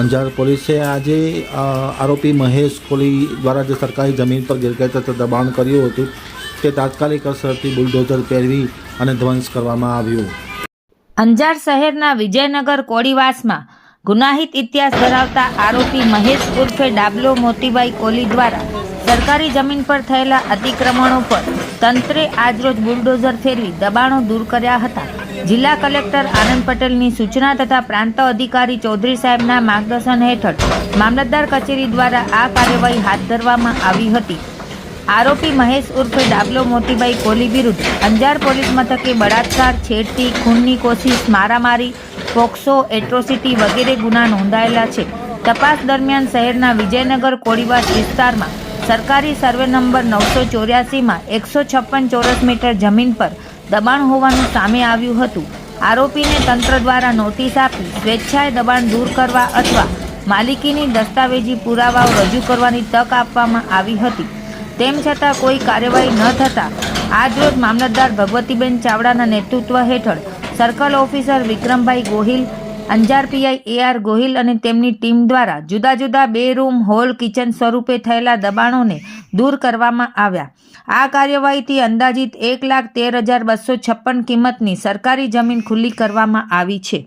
અંજાર પોલીસે આજે આરોપી મહેશ કોલી દ્વારા જે સરકારી જમીન પર ગેરકાયદેસર દબાણ કર્યું હતું, તે તાત્કાલિક અસરથી બુલડોઝર પહેરવી અને ધ્વંસ કરવામાં આવ્યું. અંજાર શહેરના વિજયનગર કોળીવાસમાં ગુનાહિત ઇતિહાસ ધરાવતા આરોપી મહેશ ઉર્ફે ડાબલો મોતીબાઈ કોલી દ્વારા સરકારી જમીન પર થયેલા અતિક્રમણો પર તંત્રે આજરોજ બુલડોઝર ફેરવી દબાણો દૂર કર્યા હતા. જિલ્લા કલેક્ટર આનંદ પટેલની સૂચના તથા પ્રાંત અધિકારી ચૌધરી સાહેબના માર્ગદર્શન હેઠળ મામલતદાર કચેરી દ્વારા આ કાર્યવાહી હાથ ધરવામાં આવી હતી. આરોપી મહેશ ઉર્ફે ડાબલો મોતીબાઈ કોલી વિરુદ્ધ અંજાર પોલીસ મથકે બળાત્કાર, છેડતી, ખૂનની કોશિશ, મારામારી, પોક્સો, એટ્રોસિટી વગેરે ગુના નોંધાયેલા છે. તપાસ દરમિયાન શહેરના વિજયનગર કોળીવાસ વિસ્તારમાં સરકારી સર્વે નંબર નવસો ચોર્યાસીમાં એકસો છપ્પન ચોરસ મીટર જમીન પર દબાણ હોવાનું સામે આવ્યું હતું. આરોપીને તંત્ર દ્વારા નોટિસ આપી સ્વેચ્છાએ દબાણ દૂર કરવા અથવા માલિકીની દસ્તાવેજી પુરાવાઓ રજૂ કરવાની તક આપવામાં આવી હતી. તેમ છતાં કોઈ કાર્યવાહી ન થતાં આજરોજ મામલતદાર ભગવતીબેન ચાવડાના નેતૃત્વ હેઠળ circle officer Vikrambhai Gohil Anjar PI A R Gohil અને તેમની ટીમ દ્વારા જુદા જુદા બે રૂમ હોલ કિચન સ્વરૂપે થયેલા દબાણોને દૂર કરવામાં આવ્યા. આ કાર્યવાહીથી અંદાજિત એક લાખ તેર હજાર બસો છપ્પન કિંમતની સરકારી જમીન ખુલ્લી કરવામાં આવી છે.